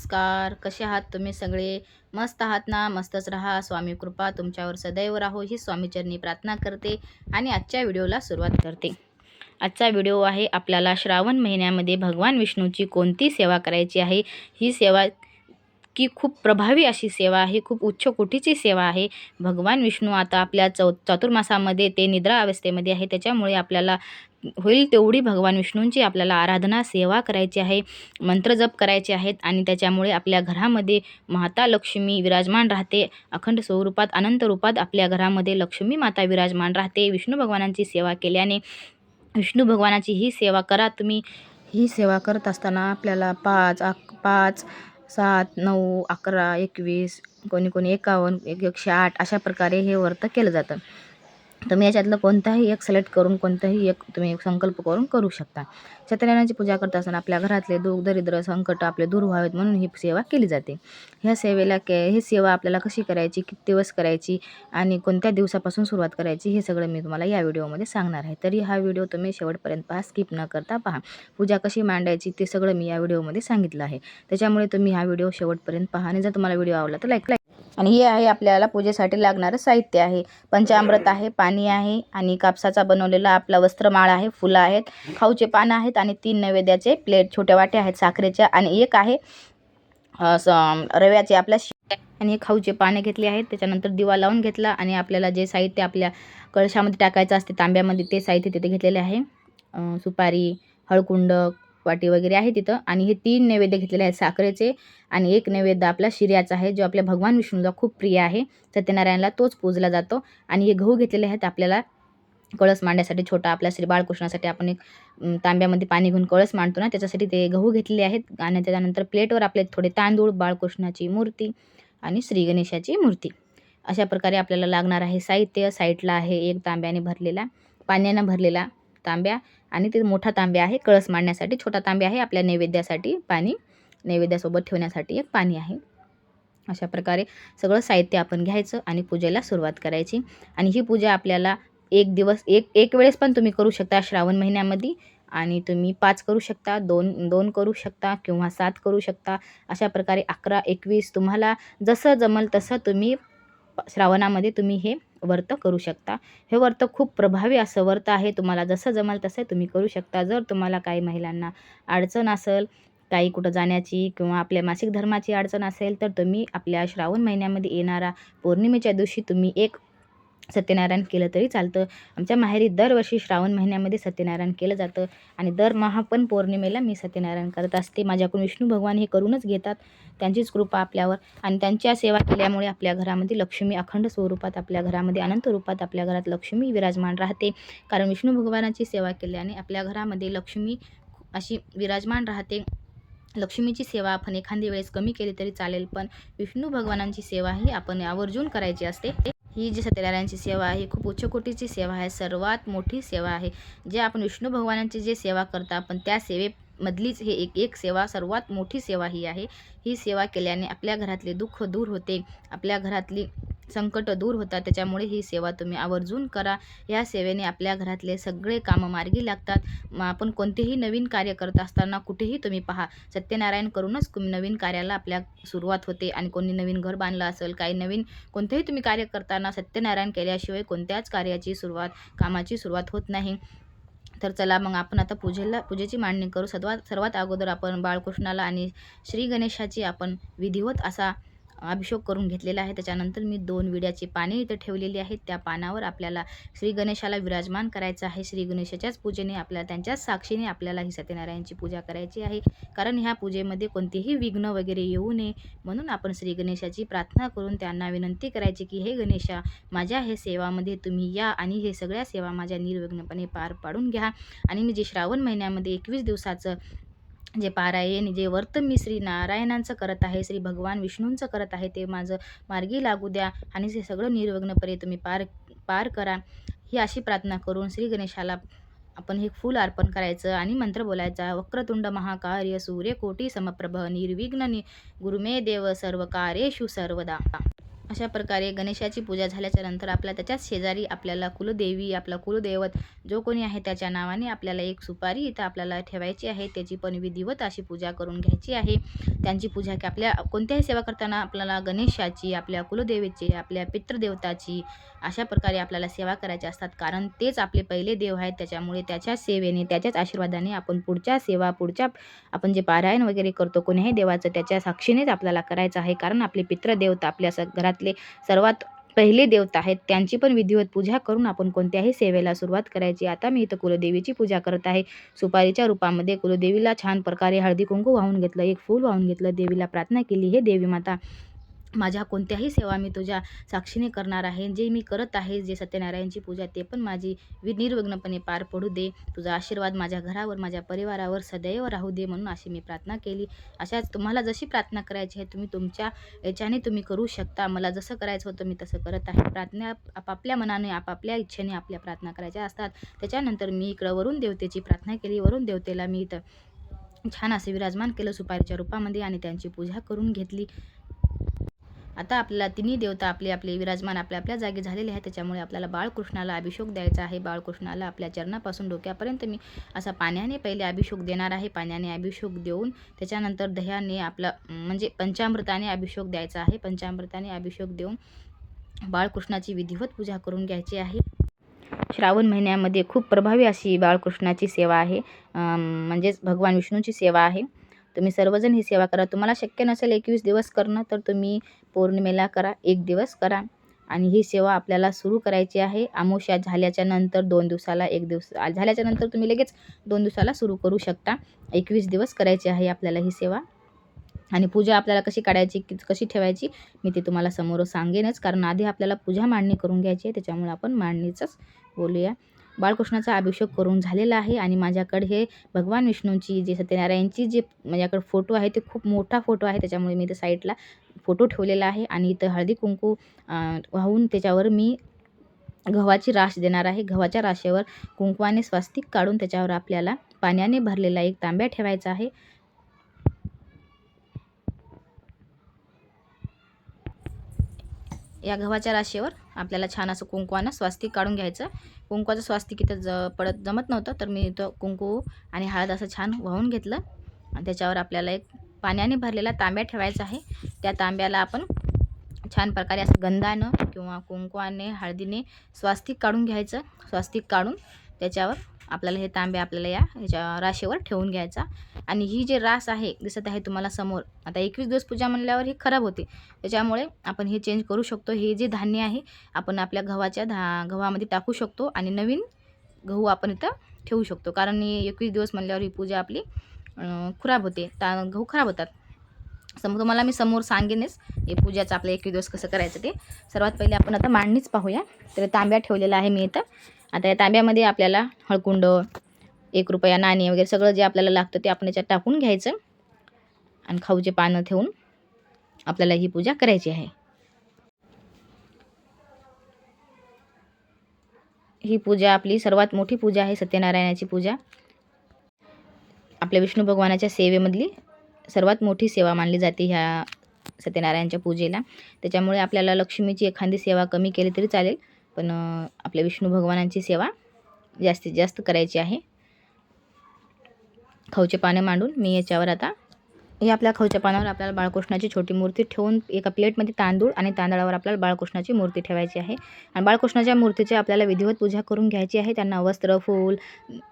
नमस्कार. कसे आहात तुम्ही सगळे? मस्त आहात ना? मस्तच राहा. स्वामी कृपा तुमच्यावर सदैव राहो. ही स्वामीचरणी प्रार्थना करते आणि आजच्या व्हिडिओला सुरुवात करते. आजचा व्हिडिओ आहे आपल्याला श्रावण महिन्यामध्ये भगवान विष्णूची कोणती सेवा करायची आहे? ही सेवा की खूप प्रभावी अशी सेवा आहे खूप उच्च कोटीची सेवा आहे. भगवान विष्णू आता आपल्या चौ चातुर्मासामध्ये ते निद्रा अवस्थेमध्ये आहे. त्याच्यामुळे आपल्याला होईल तेवढी भगवान विष्णूंची आपल्याला आराधना सेवा करायची आहे मंत्रजप करायचे आहेत आणि त्याच्यामुळे आपल्या घरामध्ये माता लक्ष्मी विराजमान राहते. अखंड स्वरूपात अनंत रूपात आपल्या घरामध्ये लक्ष्मी माता विराजमान राहते. विष्णू भगवानांची सेवा केल्याने विष्णू भगवानाची ही सेवा करा. तुम्ही ही सेवा करत असताना आपल्याला पाच अक पाच सात नऊ अकरा एकवीस कोणी कोणी एकावन्न एक एकशे आठ अशा प्रकारे हे व्रत केलं जातं. तुम्ही याच्यातलं कोणताही एक सिलेक्ट करून कोणताही एक तुम्ही संकल्प करून करू शकता. सत्यनारायणाची पूजा करत असताना आपल्या घरातले दुःख दरिद्र संकट आपले दूर व्हावेत म्हणून ही सेवा केली जाते. ह्या सेवेला के ही सेवा आपल्याला कशी करायची किती दिवस करायची आणि कोणत्या दिवसापासून सुरुवात करायची हे सगळं मी तुम्हाला या व्हिडिओमध्ये सांगणार आहे. तरी हा व्हिडिओ तुम्ही शेवटपर्यंत पहा स्किप न करता पहा. पूजा कशी मांडायची ते सगळं मी या व्हिडिओमध्ये सांगितलं आहे. त्याच्यामुळे तुम्ही हा व्हिडिओ शेवटपर्यंत पहा आणि जर तुम्हाला व्हिडिओ आवडला तर लाईक लाईक आणि हे आहे आपल्याला पूजेसाठी लागणारं साहित्य आहे. पंचामृत आहे पाणी आहे आणि कापसाचा बनवलेला आपला वस्त्रमाळ आहे फुलं आहेत खाऊचे पानं आहेत आणि तीन नैवेद्याचे प्लेट छोट्या वाट्या आहेत साखरेच्या आणि एक आहे रव्याचे आपल्या आणि खाऊचे पाने घेतले आहेत. त्याच्यानंतर दिवा लावून घेतला आणि आपल्याला जे साहित्य आपल्या कळशामध्ये टाकायचं असते तांब्यामध्ये ते साहित्य तिथे घेतलेले आहे. सुपारी हळकुंड वाटी वगैरे आहे तिथं. आणि हे तीन नैवेद्य घेतलेले आहेत साखरेचे. आणि एक नैवेद्य आपला शिर्याचा आहे जो आपल्या भगवान विष्णूला खूप प्रिय आहे. सत्यनारायणला तोच पूजला जातो. आणि हे गहू घेतलेले आहेत आपल्याला कळस मांडण्यासाठी छोटा आपल्या श्री बाळकृष्णासाठी. आपण एक तांब्यामध्ये पाणी घेऊन कळस मांडतो ना त्याच्यासाठी ते गहू घेतलेले आहेत. आणि त्याच्यानंतर प्लेटवर आपले थोडे तांदूळ बाळकृष्णाची मूर्ती आणि श्री गणेशाची मूर्ती. अशा प्रकारे आपल्याला लागणार आहे साहित्य. साईडला आहे एक तांब्याने भरलेला पाण्यानं भरलेला तांब्या. आणि ते मोठा तांबे आहे कळस मांडण्यासाठी. छोटा तांबे आहे आपल्या नैवेद्यासाठी पाणी नैवेद्यासोबत ठेवण्यासाठी एक पाणी आहे. अशा प्रकारे सगळं साहित्य आपण घ्यायचं आणि पूजेला सुरुवात करायची. आणि ही पूजा आपल्याला एक दिवस एक एक वेळेस पण तुम्ही करू शकता श्रावण महिन्यामध्ये. आणि तुम्ही पाच करू शकता दोन दोन करू शकता किंवा सात करू शकता. अशा प्रकारे अकरा एकवीस तुम्हाला जसं जमल तसं तुम्ही श्रावणामध्ये तुम्ही हे व्रत करू शकता. हे व्रत खूप प्रभावी असं व्रत आहे. तुम्हाला जसं जमाल तसं तुम्ही करू शकता. जर तुम्हाला काही महिलांना अडचण असेल काही कुठं जाण्याची किंवा आपल्या मासिक धर्माची अडचण असेल तर तुम्ही आपल्या श्रावण महिन्यामध्ये येणारा पौर्णिमेच्या दिवशी तुम्ही एक सत्यनारायण केलं तरी चालतं. आमच्या माहेरी दरवर्षी श्रावण महिन्यामध्ये सत्यनारायण केलं जातं. आणि दर महापण पौर्णिमेला मी सत्यनारायण करत असते. माझ्याकडून विष्णू भगवान हे करूनच घेतात. त्यांचीच कृपा आपल्यावर आणि त्यांच्या सेवा केल्यामुळे आपल्या घरामध्ये लक्ष्मी अखंड स्वरूपात आपल्या घरामध्ये अनंत रूपात आपल्या घरात लक्ष्मी विराजमान राहते. कारण विष्णू भगवानाची सेवा केल्याने आपल्या घरामध्ये लक्ष्मी अशी विराजमान राहते. लक्ष्मीची सेवा आपण एखादी वेळेस कमी केली तरी चालेल पण विष्णू भगवानांची सेवा ही आपण आवर्जून करायची असते. ही जी सत्यनारायणची सेवा आहे ही खूप उच्च कोटीची सेवा आहे सर्वात मोठी सेवा आहे. जे आपण विष्णू भगवानांची जे सेवा करता आपण त्या सेवेमधलीच हे एक एक सेवा सर्वात मोठी सेवा ही आहे. ही सेवा केल्याने आपल्या घरातले दुःख दूर होते. आपल्या घरातली संकट दूर होतात. त्याच्यामुळे ही सेवा तुम्ही आवर्जून करा. या सेवेने आपल्या घरातले सगळे कामं मार्गी लागतात. मग आपण कोणतेही नवीन कार्य करत असताना कुठेही तुम्ही पहा. सत्यनारायण करूनच नवीन कार्याला आपल्या सुरुवात होते आणि कोणी नवीन घर बांधलं असेल काही नवीन कोणतेही तुम्ही कार्य करताना सत्यनारायण केल्याशिवाय कोणत्याच कार्याची सुरुवात कामाची सुरुवात होत नाही. तर चला मग आपण आता पूजेला पूजेची मांडणी करू. सर्वात सर्वात अगोदर आपण बाळकृष्णाला आणि श्री गणेशाची आपण विधिवत असा अभिषेक करून घेतलेला आहे. त्याच्यानंतर मी दोन विड्याची पाने इथं ठेवलेली आहेत. त्या पानावर आपल्याला श्री गणेशाला विराजमान करायचं आहे. श्री गणेशाच्याच पूजेने आपल्याला त्यांच्याच साक्षीने आपल्याला ही सत्यनारायणची पूजा करायची आहे. कारण ह्या पूजेमध्ये कोणतेही विघ्न वगैरे येऊ नये. म्हणून आपण श्री गणेशाची प्रार्थना करून त्यांना विनंती करायची की हे गणेशा माझ्या हे सेवामध्ये तुम्ही या आणि हे सगळ्या सेवा माझ्या निर्विघ्नपणे पार पाडून घ्या. आणि मी जे श्रावण महिन्यामध्ये एकवीस दिवसाचं जे पारायण जे वर्त मी श्री नारायणांचं करत आहे श्री भगवान विष्णूंचं करत आहे ते माझं मार्गी लागू द्या आणि ते सगळं निर्विघ्नपणे तुम्ही पार पार करा. ही अशी प्रार्थना करून श्री गणेशाला आपण हे फूल अर्पण करायचं आणि मंत्र बोलायचा. वक्रतुंड महाकार्य सूर्यकोटी समप्रभ निर्विघ्न नि गुरुमे देव सर्व कार्येषु सर्वदा. अशा प्रकारे गणेशाची पूजा झाल्याच्यानंतर आपल्या त्याच्याच शेजारी आपल्याला कुलदेवी आपला कुलदैवत जो कोणी आहे त्याच्या नावाने आपल्याला एक सुपारी इथं आपल्याला ठेवायची आहे. त्याची पण विधिवत अशी पूजा करून घ्यायची आहे. त्यांची पूजा की आपल्या कोणत्याही सेवा करताना आपल्याला गणेशाची आपल्या कुलदेवीची आपल्या पितृदेवताची अशा प्रकारे आपल्याला सेवा करायची असतात. कारण तेच आपले पहिले देव आहेत. त्याच्यामुळे त्याच्याच सेवेने त्याच्याच आशीर्वादाने आपण पुढच्या सेवा पुढच्या आपण जे पारायण वगैरे करतो कोणीही देवाचं त्याच्या साक्षीनेच आपल्याला करायचं आहे. कारण आपले पितृदेवता आपल्या घरात धर्मातले सर्वात पहिले देवता आहेत त्यांची पण विधिवत पूजा करून आपण कोणत्याही सेवेला सुरुवात करायची. आता मी इथं कुलदेवीची पूजा करत आहे. सुपारीच्या रूपामध्ये कुलदेवीला छान प्रकारे हळदी कुंकू वाहून घेतलं एक फूल वाहून घेतलं देवीला प्रार्थना केली. हे देवी माता माझ्या कोणत्याही सेवा मी तुझ्या साक्षीने करणार आहे. जे मी करत आहे जे सत्यनारायणची पूजा ते पण माझी वि निर्विघ्नपणे पार पडू दे. तुझा आशीर्वाद माझ्या घरावर माझ्या परिवारावर सदैव राहू दे म्हणून अशी मी प्रार्थना केली. अशाच तुम्हाला जशी प्रार्थना करायची आहे तुम्ही तुमच्या याच्याने तुम्ही करू शकता. मला जसं करायचं होतं मी तसं करत आहे. प्रार्थना आपापल्या मनाने आपापल्या इच्छेने आपल्या प्रार्थना करायच्या असतात. त्याच्यानंतर मी इकडं वरुण देवतेची प्रार्थना केली. वरुण देवतेला मी इथं छान असे विराजमान केलं सुपारीच्या रूपामध्ये आणि त्यांची पूजा करून घेतली. आता आपल्याला तिन्ही देवता आपले आपले विराजमान आपल्या आपल्या जागी झालेले आहे त्याच्यामुळे आपल्याला बाळकृष्णाला अभिषेक द्यायचा आहे. बाळकृष्णाला आपल्या चरणापासून डोक्यापर्यंत मी असा पाण्याने पहिले अभिषेक देणार आहे. पाण्याने अभिषेक देऊन त्याच्यानंतर दह्याने आपला म्हणजे पंचामृताने अभिषेक द्यायचा आहे. पंचामृताने अभिषेक देऊन बाळकृष्णाची विधिवत पूजा करून घ्यायची आहे. श्रावण महिन्यामध्ये खूप प्रभावी अशी बाळकृष्णाची सेवा आहे. म्हणजेच भगवान विष्णूची सेवा आहे. तुम्ही सर्वजण ही सेवा करा. तुम्हाला शक्य नसेल एकवीस दिवस करणं तर तुम्ही पौर्णिमेला करा एक दिवस करा. आणि ही सेवा आपल्याला सुरू करायची आहे. आमोशा झाल्याच्यानंतर दोन दिवसाला एक दिवस झाल्याच्यानंतर तुम्ही लगेच दोन दिवसाला सुरू करू शकता. एकवीस दिवस करायची आहे आपल्याला ही सेवा. आणि पूजा आपल्याला कशी काढायची कशी ठेवायची मी ते तुम्हाला समोर सांगेनच. कारण आधी आपल्याला पूजा मांडणी करून घ्यायची आहे. त्याच्यामुळे आपण मांडणीचंच बोलूया. बाळकृष्णाचा अभिषेक करून झालेला आहे आणि माझ्याकडे हे भगवान विष्णूची जे सत्यनारायणची जे माझ्याकडे फोटो आहे ते खूप मोठा फोटो आहे. त्याच्यामुळे मी इथं साईडला फोटो ठेवलेला आहे आणि इथं हळदी कुंकू वाहून त्याच्यावर मी गव्हाची राश देणार आहे. गव्हाच्या राशेवर कुंकवाने स्वास्तिक काढून त्याच्यावर आपल्याला पाण्याने भरलेला एक तांब्या ठेवायचा आहे. या गव्हाच्या राशीवर आपल्याला छान असं कुंकवानं स्वास्तिक काढून घ्यायचं. कुंकवाचं स्वास्तिक इथं ज पडत जमत नव्हतं तर मी इथं कुंकू आणि हळद असं छान वाहून घेतलं. आणि त्याच्यावर आपल्याला एक पाण्याने भरलेला तांब्या ठेवायचा आहे. त्या तांब्याला आपण छान प्रकारे असं गंधानं किंवा कुंकवाने हळदीने स्वास्तिक काढून घ्यायचं. स्वास्तिक काढून त्याच्यावर आपल्याला हे तांबे आपल्याला या ह्याच्या राशीवर ठेवून घ्यायचा. आणि ही जी रास आहे दिसत आहे तुम्हाला समोर आता एकवीस दिवस पूजा म्हणल्यावर ही खराब होते. त्याच्यामुळे आपण हे चेंज करू शकतो. हे जे धान्य आहे आपण आपल्या गव्हाच्या धा गव्हामध्ये टाकू शकतो आणि नवीन गहू आपण इथं ठेवू शकतो. कारण एकवीस दिवस म्हणल्यावर ही पूजा आपली खराब होते. ता गहू खराब होतात. समोर तुम्हाला मी समोर सांगेनच हे पूजाचं आपलं एकवीस दिवस कसं करायचं ते. सर्वात पहिले आपण आता मांडणीच पाहूया. तर तांब्या ठेवलेला आहे मी इथं. आता या तांब्यामध्ये आपल्याला हळकुंड एक रुपया नाणी वगैरे सगळं जे आपल्याला लागतं ते आपण याच्यात टाकून घ्यायचं. आणि खाऊचे पानं ठेवून आपल्याला ही पूजा करायची आहे. ही पूजा आपली सर्वात मोठी पूजा आहे सत्यनारायणाची पूजा. आपल्या विष्णू भगवानाच्या सेवेमधली सर्वात मोठी सेवा मानली जाते ह्या सत्यनारायणच्या पूजेला. त्याच्यामुळे आपल्याला लक्ष्मीची एखादी सेवा कमी केली तरी चालेल. पण आपल्या विष्णू भगवानांची सेवा जास्तीत जास्त करायची आहे. खाऊचे पाने मांडून मी याच्यावर आता हे आपल्या खाऊच्या पानावर आपल्याला बाळकृष्णाची छोटी मूर्ती ठेवून एका प्लेटमध्ये तांदूळ आणि तांदळावर आपल्याला बाळकृष्णाची मूर्ती ठेवायची आहे. आणि बाळकृष्णाच्या मूर्तीची आपल्याला विधिवत पूजा करून घ्यायची आहे. त्यांना वस्त्र फूल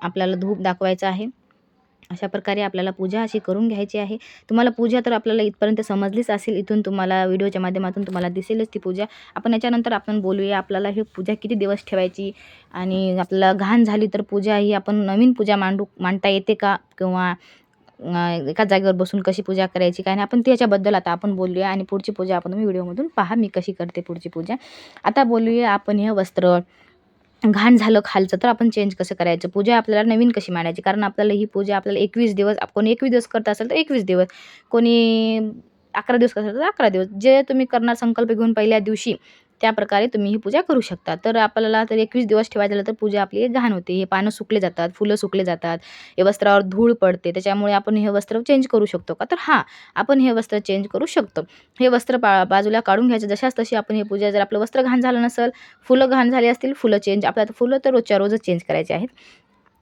आपल्याला धूप दाखवायचं आहे. अशा प्रकारे आपल्याला पूजा अशी करून घ्यायची आहे. तुम्हाला पूजा तर आपल्याला इथपर्यंत समजलीच असेल. इथून तुम्हाला व्हिडिओच्या माध्यमातून तुम्हाला दिसेलच ती पूजा. आपण याच्यानंतर आपण बोलूया आपल्याला ही पूजा किती दिवस ठेवायची आणि आपल्याला घाण झाली तर पूजा ही आपण नवीन पूजा मांडू मांडता येते का? किंवा एका जागेवर बसून कशी पूजा करायची काय? नाही आपण त्याच्याबद्दल आता आपण बोलूया आणि पुढची पूजा आपण व्हिडिओमधून पहा मी कशी करते पुढची पूजा. आता बोलूया आपण हे वस्त्र. घाण झालं खालचं तर आपण चेंज कसं करायचं? पूजा आपल्याला नवीन कशी मांडायची? कारण आपल्याला ही पूजा आपल्याला एकवीस दिवस कोणी एकवीस दिवस करत असेल तर एकवीस दिवस. कोणी अकरा दिवस करत असेल तर अकरा दिवस. जे तुम्ही करणार संकल्प घेऊन पहिल्या दिवशी त्या प्रकारे तुम्ही ही पूजा करू शकता. तर आपल्याला तर एकवीस दिवस ठेवायचं झालं तर पूजा आपली घाण होते. हे पानं सुकले जातात फुलं सुकले जातात हे वस्त्रावर धूळ पडते. त्याच्यामुळे आपण हे वस्त्र चेंज करू शकतो का? तर हां आपण हे वस्त्र चेंज करू शकतो. हे वस्त्र पा बाजूला काढून घ्यायचं. जशाच तशी आपण हे पूजा जर आपलं वस्त्र घाण झालं नसेल फुलं घाण झाली असतील फुलं चेंज आपल्याला फुलं तर रोजच्या रोजच चेंज करायचे आहेत.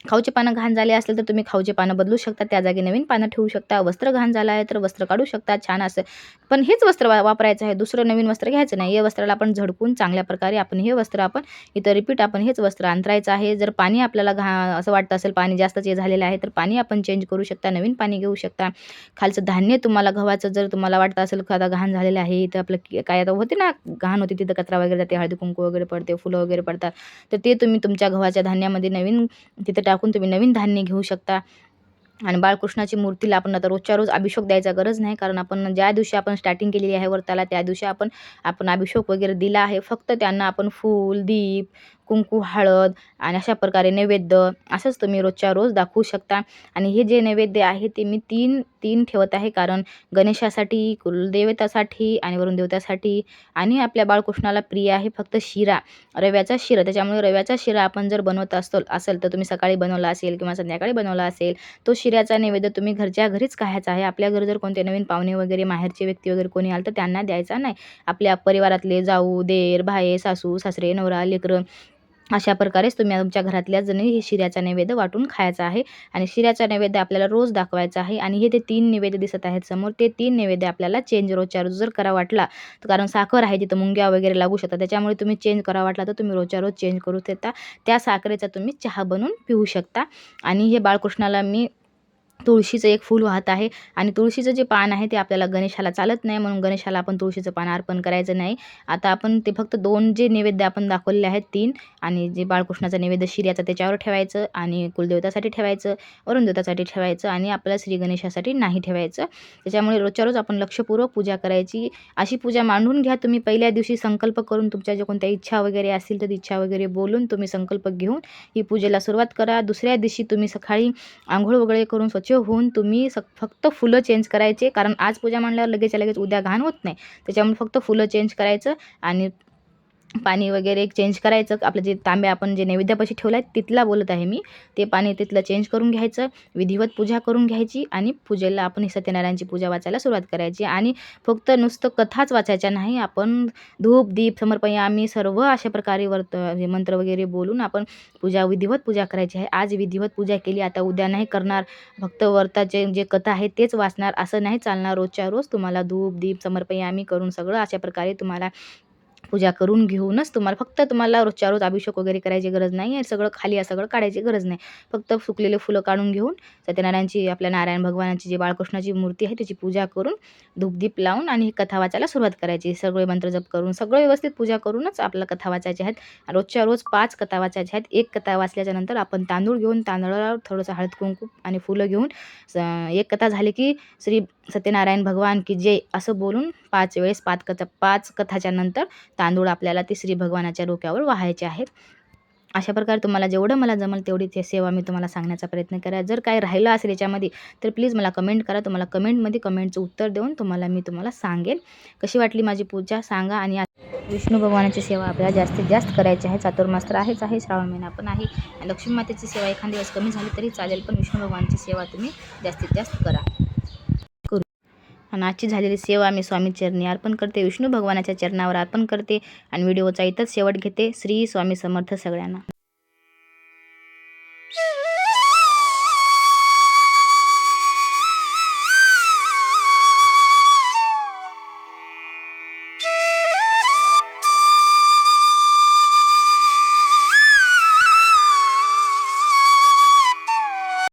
खाऊचे पानं घाण झाले असेल तर तुम्ही खाऊचे पानं बदलू शकता. त्या जागी नवीन पानं ठेवू शकता. वस्त्र घाण झालं आहे तर वस्त्र काढू शकता. छान असं. पण हेच वस्त्र वा वापरायचं आहे. दुसरं नवीन वस्त्र घ्यायचं नाही. या वस्त्राला आपण झडकून चांगल्या प्रकारे आपण हे वस्त्र आपण इथं रिपीट आपण हेच वस्त्र अंतरायचं आहे. जर पाणी आपल्याला घा असं वाटतं असेल पाणी जास्तच हे झालेलं आहे तर पाणी आपण चेंज करू शकता. नवीन पाणी घेऊ शकता. खालचं धान्य तुम्हाला गव्हाचं जर तुम्हाला वाटतं असेल का आता घाण झालेलं आहे. इथं आपलं की- काय आता होते ना घाण होते. तिथं कचरा वगैरे जाते. हळदी कुंकू वगैरे पडते फुलं वगैरे पडतात. तर ते तुम्ही तुमच्या गव्हाच्या धान्यामध्ये नवीन तिथं टाकून तुम्ही नवीन धान्य घेऊ शकता. आणि बाळकृष्णाची मूर्तीला आपण आता रोजच्या रोज अभिषेक द्यायचा गरज नाही. कारण आपण ज्या दिवशी आपण स्टार्टिंग केलेली आहे व्रताला त्या दिवशी आपण आपण अभिषेक वगैरे दिला आहे. फक्त त्यांना आपण फूल दीप कुंकू हळद आणि अशा प्रकारे नैवेद्य असंच तुम्ही रोजच्या रोज दाखवू शकता. आणि हे जे नैवेद्य आहे ते मी तीन तीन ठेवत आहे. कारण गणेशासाठी कुलदेवतासाठी आणि वरुण देवतासाठी आणि आपल्या बाळकृष्णाला प्रिय आहे फक्त शिरा रव्याचा शिरा. त्याच्यामुळे रव्याचा शिरा आपण जर बनवत असतो असेल तर तुम्ही सकाळी बनवला असेल किंवा संध्याकाळी बनवला असेल तो शिऱ्याचा नैवेद्य तुम्ही घरच्या घरीच खायचा आहे. आपल्या घरी जर कोणते नवीन पाहुणे वगैरे माहेरचे व्यक्ती वगैरे कोणी आलं तर त्यांना द्यायचा नाही. आपल्या परिवारातले जाऊ देर भाये सासू सासरे नवरा लेकरं अशा प्रकारेच तुम्ही तुमच्या घरातल्या जणी हे शिऱ्याचा नैवेद्य वाटून खायचा आहे आणि शिऱ्याचा नैवेद्य आपल्याला रोज दाखवायचा आहे आणि हे ते तीन नैवेद्य दिसत आहेत समोर. ते तीन नैवेद्य आपल्याला चेंज रोजच्या रोज जर करा वाटला तर कारण साखर आहे तिथं मुंग्या वगैरे लागू शकतात त्याच्यामुळे तुम्ही चेंज करा वाटला तर तुम्ही रोजच्या रोज चेंज करू शकता. त्या साखरेचा तुम्ही चहा बनवून पिऊ शकता. आणि हे बाळकृष्णाला मी तुळशीचं एक फूल वाहत आहे आणि तुळशीचं जे पान आहे ते आपल्याला गणेशाला चालत नाही म्हणून गणेशाला आपण तुळशीचं पान अर्पण करायचं नाही. आता आपण ते फक्त दोन जे नैवेद्य आपण दाखवलेले आहेत तीन आणि जे बाळकृष्णाचं नैवेद्य शिर्याचं त्याच्यावर ठेवायचं आणि कुलदेवतासाठी ठेवायचं वरुणदेवतासाठी ठेवायचं आणि आपल्या श्री गणेशासाठी नाही ठेवायचं. त्याच्यामुळे रोजच्या रोज आपण लक्षपूर्वक पूजा करायची. अशी पूजा मांडून घ्या. तुम्ही पहिल्या दिवशी संकल्प करून तुमच्या ज्या कोणत्या इच्छा वगैरे असतील तर इच्छा वगैरे बोलून तुम्ही संकल्प घेऊन ही पूजेला सुरुवात करा. दुसऱ्या दिवशी तुम्ही सकाळी आंघोळ वगैरे करून स्वच्छ होऊन तुम्ही स फक्त फुलं चेंज करायचे. कारण आज पूजा मांडल्यावर लगेच लगेच उद्या घाण होत नाही. त्याच्यामुळे फक्त फुलं चेंज करायचं आणि पाणी वगैरे चेंज करायचं. आपलं जे तांब्या आपण जे नैवेद्यापाशी ठेवला आहे तिथला बोलत आहे मी. ते पाणी तिथलं चेंज करून घ्यायचं. विधिवत पूजा करून घ्यायची आणि पूजेला आपण सत्यनारायणची पूजा वाचायला सुरुवात करायची. आणि फक्त नुसतं कथाच वाचायच्या नाही आपण धूप दीप समर्पण आम्ही सर्व अशा प्रकारे वर्त हे मंत्र वगैरे बोलून आपण पूजा विधिवत पूजा करायची आहे. आज विधिवत पूजा केली आता उद्या नाही करणार. फक्त वर्ताचे जे कथा आहे तेच वाचणार. असं नाही चालणार. रोजच्या रोज तुम्हाला धूप दीप समर्पण आम्ही करून सगळं अशा प्रकारे तुम्हाला पूजा करून घेऊनच तुम्हाला फक्त तुम्हाला रोजच्या रोज अभिषेक वगैरे करायची गरज नाही आहे सगळं खाली आहे सगळं काढायची गरज नाही. फक्त सुकलेले फुलं काढून घेऊन सत्यनारायणची आपल्या नारायण भगवानाची जी बाळकृष्णाची मूर्ती आहे त्याची पूजा करून धूपदीप लावून आणि कथा वाचायला सुरुवात करायची. सगळे मंत्र जप करून सगळं व्यवस्थित पूजा करूनच आपल्या कथा वाचायच्या आहेत. रोजच्या रोज पाच कथा वाचायच्या आहेत. एक कथा वाचल्याच्या नंतर आपण तांदूळ घेऊन तांदळाला थोडंसं हळद कुंकू आणि फुलं घेऊन स- एक कथा झाली की श्री सत्यनारायण भगवान की जय असं बोलून पाच वेळेस पाच कथा पाच कथाच्या नंतर तांदूळ आपल्याला ते श्री भगवानाच्या डोक्यावर वाहायचे आहेत. अशा प्रकारे तुम्हाला जेवढं मला जमल तेवढी ते सेवा मी तुम्हाला सांगण्याचा प्रयत्न करा जर काय राहिलं असेल याच्यामध्ये तर प्लीज मला कमेंट करा. तुम्हाला कमेंटमध्ये कमेंटचं उत्तर देऊन तुम्हाला मी तुम्हाला सांगेल कशी वाटली माझी पूजा सांगा. आणि विष्णू भगवानाची सेवा आपल्याला जास्तीत जास्त करायची आहे. चातुर्मास तर आहेच आहे श्रावण महिना पण आहे. आणि लक्ष्मी मातेची सेवा एखाद दिवस कमी झाली तरी चालेल पण विष्णू भगवानची सेवा तुम्ही जास्तीत जास्त करा. आणि आजची झालेली सेवा मी स्वामी चरणी अर्पण करते विष्णू भगवानाच्या चरणावर अर्पण करते आणि व्हिडिओचा इथंच शेवट घेते. श्री स्वामी समर्थ सगळ्यांना.